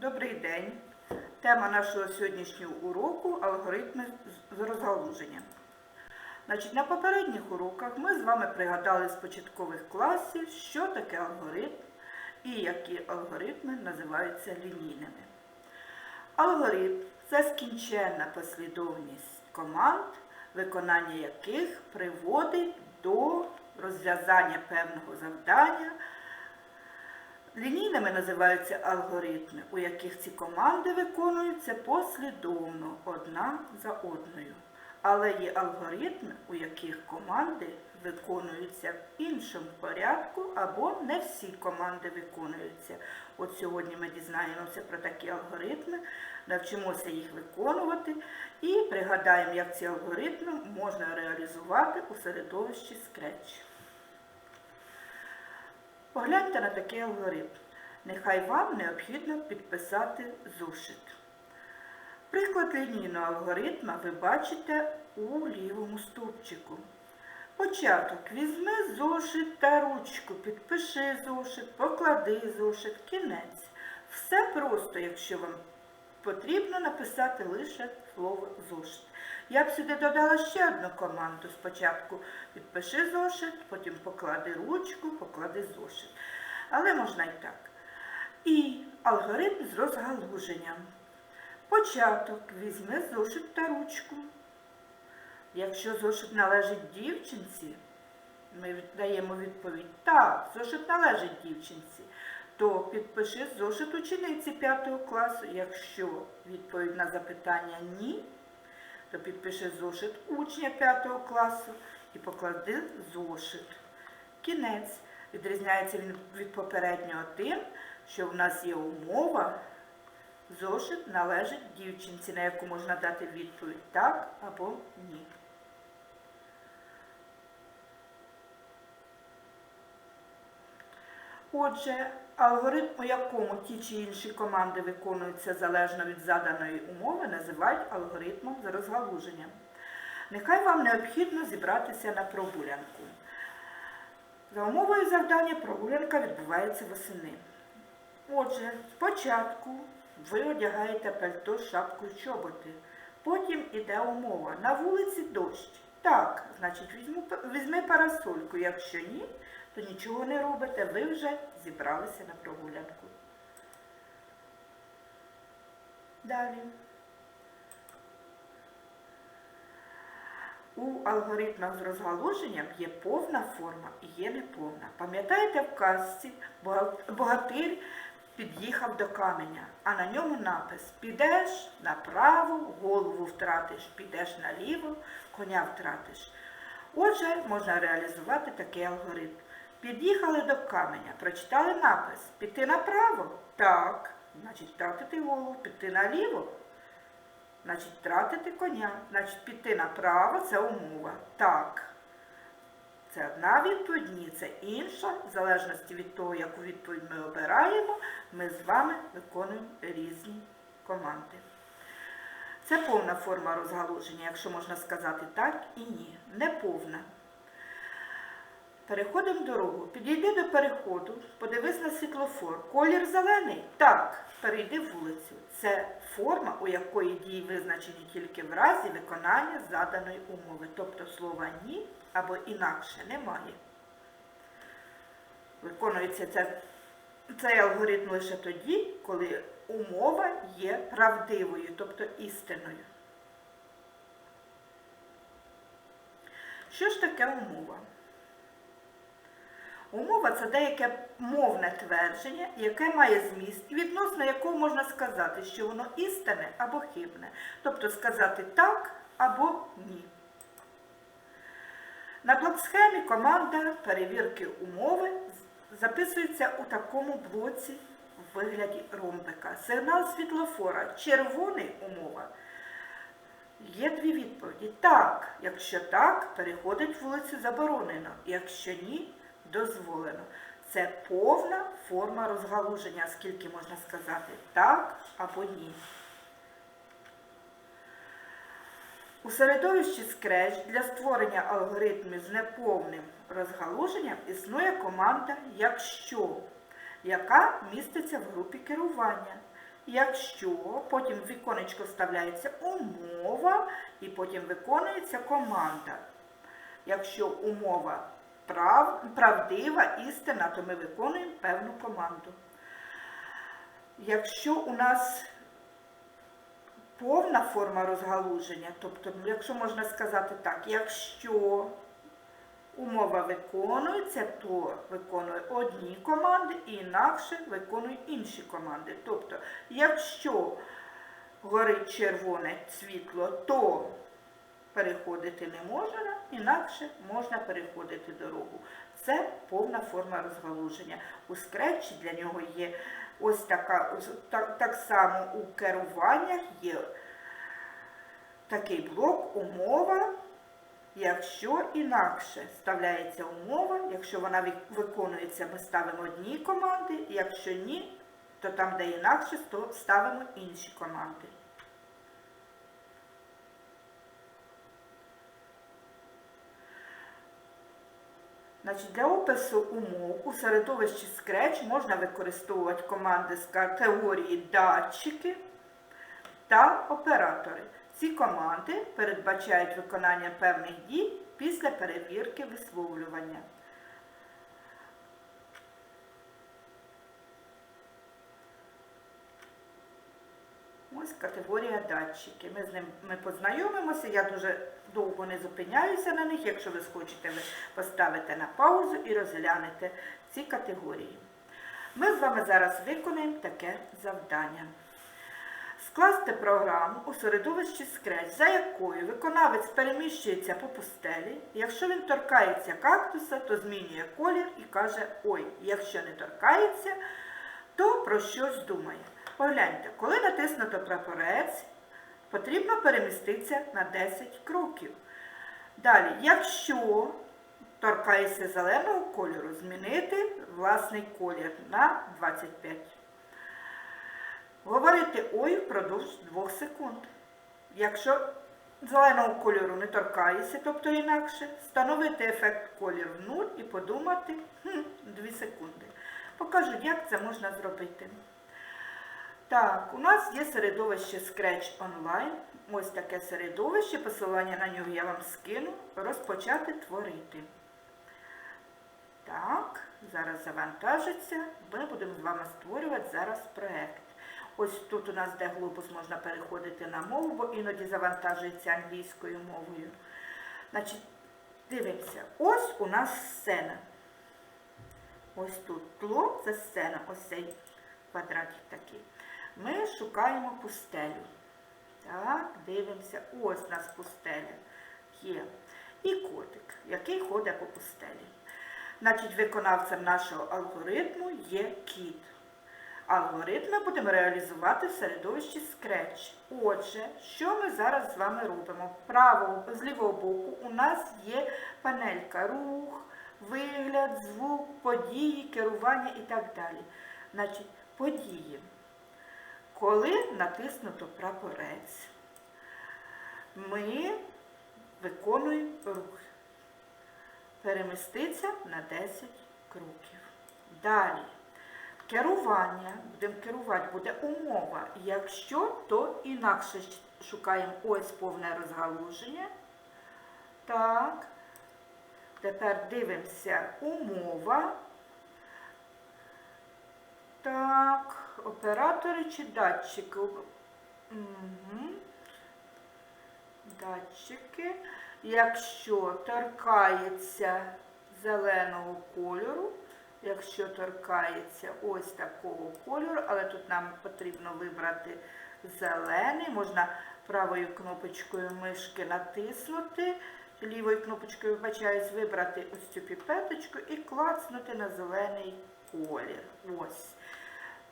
Добрий день. Тема нашого сьогоднішнього уроку алгоритми з розгалуження. Значить, на попередніх уроках ми з вами пригадали з початкових класів, що таке алгоритм і які алгоритми називаються лінійними. Алгоритм це скінченна послідовність команд, виконання яких приводить до розв'язання певного завдання. Лінійними називаються алгоритми, у яких ці команди виконуються послідовно одна за одною. Але є алгоритми, у яких команди виконуються в іншому порядку, або не всі команди виконуються. От сьогодні ми дізнаємося про такі алгоритми, навчимося їх виконувати і пригадаємо, як ці алгоритми можна реалізувати у середовищі Scratch. Погляньте на такий алгоритм. Нехай вам необхідно підписати зошит. Приклад лінійного алгоритма ви бачите у лівому стовпчику. Початок візьми зошит та ручку, підпиши зошит, поклади зошит, кінець. Все просто, якщо вам потрібно написати лише слово зошит. Я б сюди додала ще одну команду. Спочатку підпиши зошит, потім поклади ручку, поклади зошит. Але можна і так. І алгоритм з розгалуженням. Початок візьми зошит та ручку. Якщо зошит належить дівчинці, ми даємо відповідь так, зошит належить дівчинці, то підпиши зошит учениці 5 класу. Якщо відповідь на запитання ні, то підпиши зошит учня 5 класу і поклади зошит. Кінець. Відрізняється він від попереднього тим, що в нас є умова, зошит належить дівчинці, на яку можна дати відповідь так або ні. Отже, алгоритм, у якому ті чи інші команди виконуються залежно від заданої умови, називають алгоритмом з розгалуженням. Нехай вам необхідно зібратися на прогулянку. За умовою завдання прогулянка відбувається восени. Отже, спочатку ви одягаєте пальто, шапку і чоботи. Потім іде умова. На вулиці дощ. Так, значить, візьму, візьми парасольку. Якщо ні, то нічого не робите, ви вже зібралися на прогулянку. Далі. У алгоритмах з розгалуженням є повна форма і є неповна. Пам'ятаєте, в казці богатир під'їхав до каменя, а на ньому напис Підеш направо, голову втратиш, підеш наліво, коня втратиш. Отже, можна реалізувати такий алгоритм. Під'їхали до каменя, прочитали напис Піти направо? Так. Значить, втратити голову, піти наліво. Значить, втратити коня. Значить, піти направо це умова. Так. Це одна відповідь, ні, це інша. В залежності від того, яку відповідь ми обираємо, ми з вами виконуємо різні команди. Це повна форма розгалуження, якщо можна сказати так і ні. Неповна. Переходимо дорогу. Підійди до переходу, подивись на світлофор. Колір зелений? Так, перейди вулицю. Це форма, у якої дії визначені тільки в разі виконання заданої умови. Тобто слова ні або інакше немає. Виконується це, цей алгоритм лише тоді, коли умова є правдивою, тобто істиною. Що ж таке умова? Умова це деяке мовне твердження, яке має зміст, і відносно якого можна сказати, що воно істинне або хибне. Тобто сказати так або ні. На блок-схемі команда перевірки умови записується у такому блоці в вигляді ромбика. Сигнал світлофора червоний умова. Є дві відповіді. Так, якщо так, переходить вулицю заборонено. Якщо ні, дозволено. Це повна форма розгалуження, скільки можна сказати так або ні. У середовищі Scratch для створення алгоритмів з неповним розгалуженням існує команда Якщо, яка міститься в групі керування. якщо потім в віконечко вставляється умова і потім виконується команда. Якщо умова прав, правдива, істина, то ми виконуємо певну команду. Якщо у нас повна форма розгалуження, тобто, ну, якщо можна сказати так, якщо умова виконується, то виконує одні команди і інакше виконує інші команди. Тобто, якщо горить червоне світло, то переходити не можна, інакше можна переходити дорогу. Це повна форма розгалуження. У скретчі для нього є ось така, так, так само у керуваннях є такий блок, умова. Якщо інакше вставляється умова, якщо вона виконується, ми ставимо одні команди, якщо ні, то там, де інакше, то ставимо інші команди. Значить, для опису умов у середовищі Scratch можна використовувати команди з категорії датчики та оператори. Ці команди передбачають виконання певних дій після перевірки висловлювання. Ось категорія датчики. Ми з ним ми познайомимося. Я дуже довго не зупиняюся на них. Якщо ви схочете, ви поставите на паузу і розглянете ці категорії. Ми з вами зараз виконаємо таке завдання. Скласти програму у середовищі Scratch, за якою виконавець переміщується по пустелі. Якщо він торкається кактуса, то змінює колір і каже Ой, якщо не торкається, то про щось думає. Погляньте, коли натиснуто прапорець, потрібно переміститися на 10 кроків. Далі, якщо торкається зеленого кольору, змінити власний колір на 25. Говорити ой впродовж 2 секунд. Якщо зеленого кольору не торкається, тобто інакше, встановити ефект колір в 0 і подумати хм, 2 секунди. Покажу, як це можна зробити. Так, у нас є середовище Scratch Online. Ось таке середовище, посилання на нього я вам скину. Розпочати творити. Так, зараз завантажиться. Ми будемо з вами створювати зараз проєкт. Ось тут у нас, де глобус, можна переходити на мову, бо іноді завантажується англійською мовою. Значить, дивимося, ось у нас сцена. Ось тут тло, це сцена, ось цей квадратик такий. Ми шукаємо пустелю. Так, дивимося, ось у нас пустеля є. І котик, який ходить по пустелі. Значить, виконавцем нашого алгоритму є кіт. Алгоритм ми будемо реалізувати в середовищі Scratch. Отже, що ми зараз з вами робимо? Правого, з лівого боку у нас є панелька рух, вигляд, звук, події, керування і так далі. Значить, події. Коли натиснуто прапорець, ми виконуємо рух. Переміститься на 10 кроків. Далі. Керування. Будемо керувати, буде умова. Якщо, то інакше шукаємо ось повне розгалуження. Так. Тепер дивимося умова. Так, оператори чи датчики? Датчики. Якщо торкається зеленого кольору, якщо торкається ось такого кольору, але тут нам потрібно вибрати зелений, можна правою кнопочкою мишки натиснути, лівою кнопочкою, вибачаюсь, вибрати ось цю піпеточку і клацнути на зелений колір. Ось.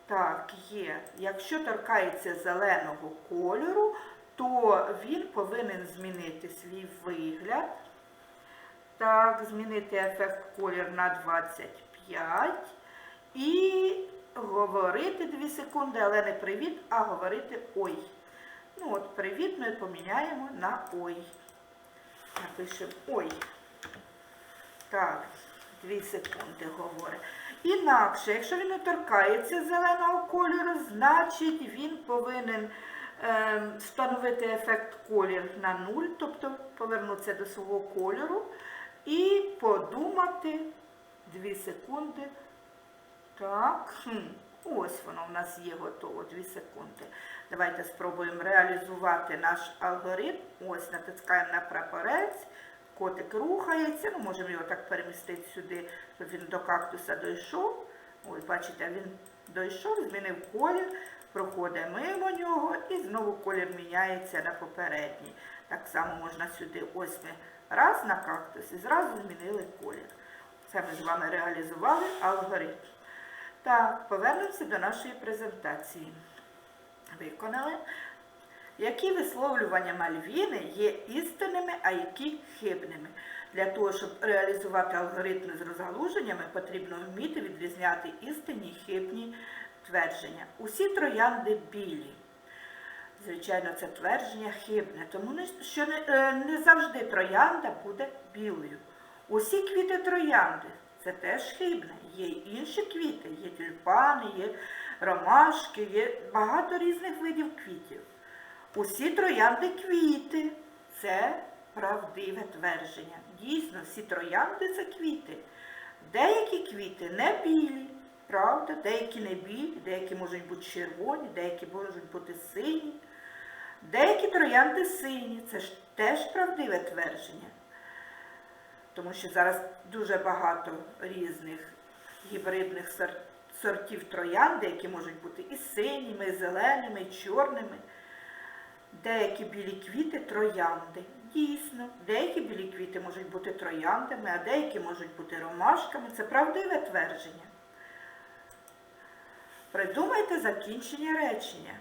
Так, є. Якщо торкається зеленого кольору, то він повинен змінити свій вигляд. Так, змінити ефект колір на 25 і говорити 2 секунди, але не привіт, а говорити ой. Ну от, привіт ми поміняємо на ой. Напишемо ой. Так, 2 секунди говорить. Інакше, якщо він не торкається зеленого кольору, Значить, він повинен е, встановити ефект колір на нуль, тобто повернутися до свого кольору і подумати 2 секунди. Так, хм, ось воно в нас є готово, 2 секунди. Давайте спробуємо реалізувати наш алгоритм. Ось натискаємо на прапорець, котик рухається, ну можемо його так перемістити сюди, щоб він до кактуса дійшов. Ось, бачите, він дійшов, змінив колір, проходить мимо нього і знову колір міняється на попередній. Так само можна сюди ось ми раз на кактус і зразу змінили колір. Це ми з вами реалізували алгоритм. Так, повернемося до нашої презентації. Виконали. Які висловлювання Мальвіни є істинними, а які хибними? Для того, щоб реалізувати алгоритми з розгалуженнями, потрібно вміти відрізняти істинні хибні твердження. Усі троянди білі. Звичайно, це твердження хибне, тому що е, не завжди троянда буде білою. Усі квіти троянди це теж хибне. Є інші квіти, є тюльпани, є ромашки, є багато різних видів квітів. Усі троянди квіти це правдиве твердження. Дійсно, всі троянди це квіти. Деякі квіти не білі, правда, деякі не білі, деякі можуть бути червоні, деякі можуть бути сині. Деякі троянди сині, це ж теж правдиве твердження. Тому що зараз дуже багато різних гібридних сортів троянди, які можуть бути і синіми, і зеленими, і чорними. Деякі білі квіти троянди. Дійсно, деякі білі квіти можуть бути трояндами, а деякі можуть бути ромашками. Це правдиве твердження. Придумайте закінчення речення.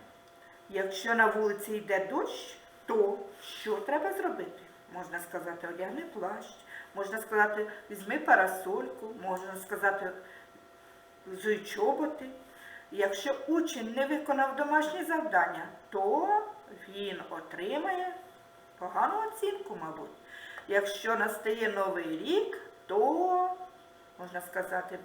Якщо на вулиці йде дощ, то що треба зробити? Можна сказати, одягни плащ, можна сказати, візьми парасольку, можна сказати, взуй чоботи. Якщо учень не виконав домашнє завдання, то він отримає погану оцінку, мабуть. Якщо настає новий рік, то, можна сказати,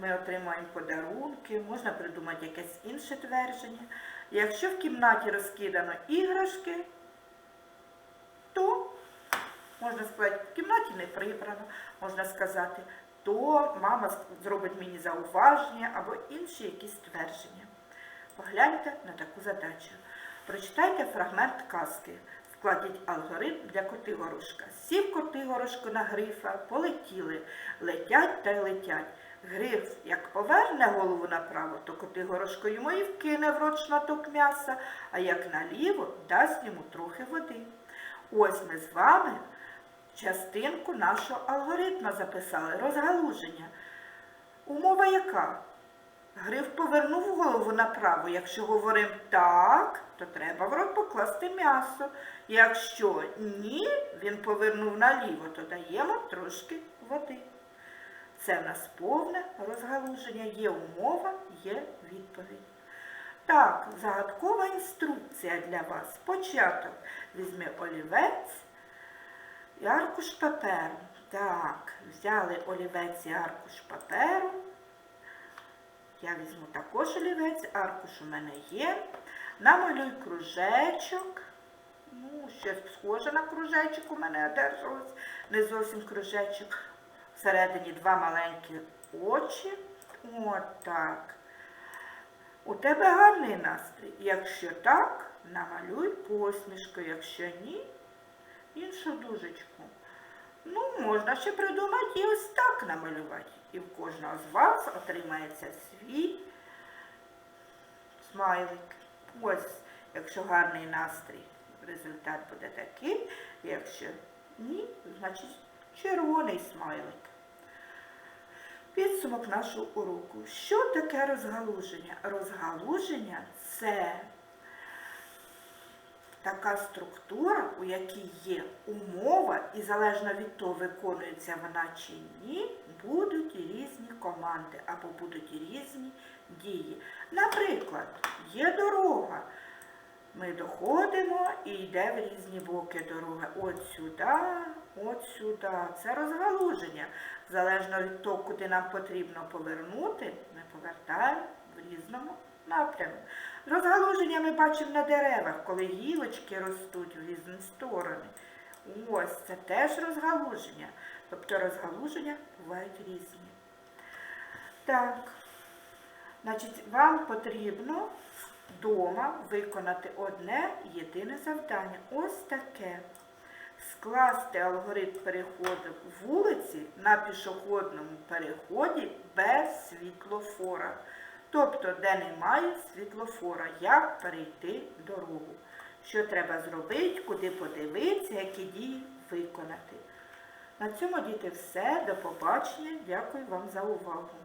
ми отримаємо подарунки, можна придумати якесь інше твердження. Якщо в кімнаті розкидано іграшки, то, можна сказати, в кімнаті не прибрано, можна сказати, то мама зробить мені зауваження або інші якісь твердження. Погляньте на таку задачу. Прочитайте фрагмент казки. Складіть алгоритм для коти-горошка. Сів коти-горошко на грифа, полетіли, летять та й летять. Гриф, як поверне голову направо, то коти-горошко йому і вкине в рот шматок м'яса, а як наліво, дасть йому трохи води. Ось ми з вами частинку нашого алгоритму записали, розгалуження. Умова яка? Гриф повернув голову направо. Якщо говоримо так, то треба в рот покласти м'ясо. Якщо ні, він повернув наліво, то даємо трошки води. Це в нас повне розгалуження. Є умова, є відповідь. Так, загадкова інструкція для вас. Початок. Візьми олівець аркуш паперу. Так, взяли олівець і аркуш паперу. Я візьму також олівець, аркуш у мене є. Намалюй кружечок. Ну, щось схоже на кружечок у мене одержалось. Не зовсім кружечок. Всередині два маленькі очі. От так. У тебе гарний настрій. Якщо так, намалюй посмішку. Якщо ні, іншу дужечку. Ну, можна ще придумати і ось так намалювати. І в кожного з вас отримається свій смайлик. Ось, якщо гарний настрій, результат буде такий. Якщо ні, значить червоний смайлик. Підсумок нашого уроку. Що таке розгалуження? Розгалуження це така структура, у якій є умова, і залежно від того, виконується вона чи ні, будуть різні команди або будуть різні дії. Наприклад, є дорога. Ми доходимо і йде в різні боки дороги. От сюди, от сюди. Це розгалуження. Залежно від того, куди нам потрібно повернути, ми повертаємо в різному напрямок. Розгалуження ми бачимо на деревах, коли гілочки ростуть в різні сторони. Ось це теж розгалуження. Тобто розгалуження бувають різні. Так, значить, вам потрібно вдома виконати одне єдине завдання. Ось таке. Скласти алгоритм переходу вулиці на пішохідному переході без світлофора. Тобто, де немає світлофора, як перейти дорогу. Що треба зробити, куди подивитися, які дії виконати. На цьому, діти, все. До побачення. Дякую вам за увагу.